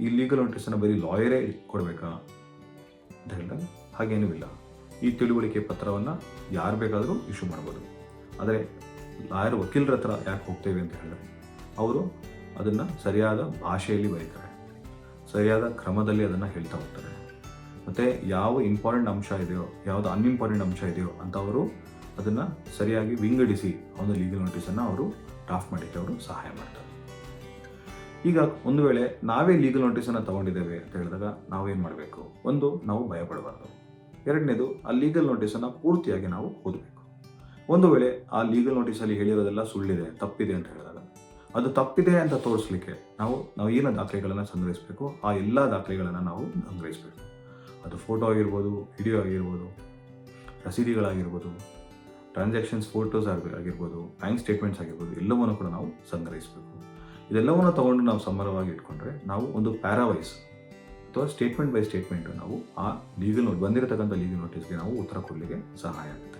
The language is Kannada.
ಈ ಲೀಗಲ್ ನೋಟಿಸನ್ನು ಬರೀ ಲಾಯರೇ ಕೊಡಬೇಕಾ? ಅಂತ ಹೇಳಿದಾಗ ಹಾಗೇನೂ ಇಲ್ಲ. ಈ ತಿಳುವಳಿಕೆ ಪತ್ರವನ್ನು ಯಾರು ಬೇಕಾದರೂ ಇಶ್ಯೂ ಮಾಡ್ಬೋದು. ಆದರೆ ಲಾಯರ್ ವಕೀಲರ ಹತ್ರ ಯಾಕೆ ಹೋಗ್ತೇವೆ ಅಂತ ಹೇಳಿದ್ರೆ ಅವರು ಅದನ್ನು ಸರಿಯಾದ ಭಾಷೆಯಲ್ಲಿ ಬರೀತಾರೆ. ಸರಿಯಾದ ಕ್ರಮದಲ್ಲಿ ಅದನ್ನು ಹೇಳ್ತಾ ಹೋಗ್ತಾರೆ. ಮತ್ತು ಯಾವ ಇಂಪಾರ್ಟೆಂಟ್ ಅಂಶ ಇದೆಯೋ, ಯಾವುದು ಅನ್ಇಂಪಾರ್ಟೆಂಟ್ ಅಂಶ ಇದೆಯೋ ಅಂತ ಅವರು ಅದನ್ನು ಸರಿಯಾಗಿ ವಿಂಗಡಿಸಿ ಒಂದು ಲೀಗಲ್ ನೋಟಿಸನ್ನು ಅವರು ಡ್ರಾಫ್ಟ್ ಮಾಡಲಿಕ್ಕೆ ಅವರು ಸಹಾಯ ಮಾಡ್ತಾರೆ. ಈಗ ಒಂದು ವೇಳೆ ನಾವೇ ಲೀಗಲ್ ನೋಟಿಸನ್ನು ತಗೊಂಡಿದ್ದೇವೆ ಅಂತ ಹೇಳಿದಾಗ ನಾವೇನು ಮಾಡಬೇಕು? ಒಂದು, ನಾವು ಭಯಪಡಬಾರ್ದು. ಎರಡನೇದು, ಆ ಲೀಗಲ್ ನೋಟಿಸನ್ನು ಪೂರ್ತಿಯಾಗಿ ನಾವು ಓದಬೇಕು. ಒಂದು ವೇಳೆ ಆ ಲೀಗಲ್ ನೋಟಿಸಲ್ಲಿ ಹೇಳಿರೋದೆಲ್ಲ ಸುಳ್ಳಿದೆ, ತಪ್ಪಿದೆ ಅಂತ ಹೇಳಿದಾಗ ಅದು ತಪ್ಪಿದೆ ಅಂತ ತೋರಿಸ್ಲಿಕ್ಕೆ ನಾವು ನಾವು ಏನು ದಾಖಲೆಗಳನ್ನು ಸಂಗ್ರಹಿಸಬೇಕು? ಆ ಎಲ್ಲ ದಾಖಲೆಗಳನ್ನು ನಾವು ಸಂಗ್ರಹಿಸಬೇಕು. ಅದು ಫೋಟೋ ಆಗಿರ್ಬೋದು ವಿಡಿಯೋ ಆಗಿರ್ಬೋದು, ರಸೀದಿಗಳಾಗಿರ್ಬೋದು ಟ್ರಾನ್ಸಾಕ್ಷನ್ಸ್ ಫೋಟೋಸ್ ಆಗಿರ್ಬೋದು ಬ್ಯಾಂಕ್ ಸ್ಟೇಟ್ಮೆಂಟ್ಸ್ ಆಗಿರ್ಬೋದು, ಎಲ್ಲವನ್ನು ಕೂಡ ನಾವು ಸಂಗ್ರಹಿಸಬೇಕು. ಇದೆಲ್ಲವನ್ನು ತಗೊಂಡು ನಾವು ಸಮರವಾಗಿ ಇಟ್ಕೊಂಡ್ರೆ ನಾವು ಒಂದು ಪ್ಯಾರಾವೈಸ್ ಅಥವಾ ಸ್ಟೇಟ್ಮೆಂಟ್ ಬೈ ಸ್ಟೇಟ್ಮೆಂಟ್ ನಾವು ಆ ಲೀಗಲ್ ನೋಟ್ ಬಂದಿರತಕ್ಕಂಥ ಲೀಗಲ್ ನೋಟಿಸ್ಗೆ ನಾವು ಉತ್ತರ ಕೊಡಲಿಕ್ಕೆ ಸಹಾಯ ಆಗುತ್ತೆ.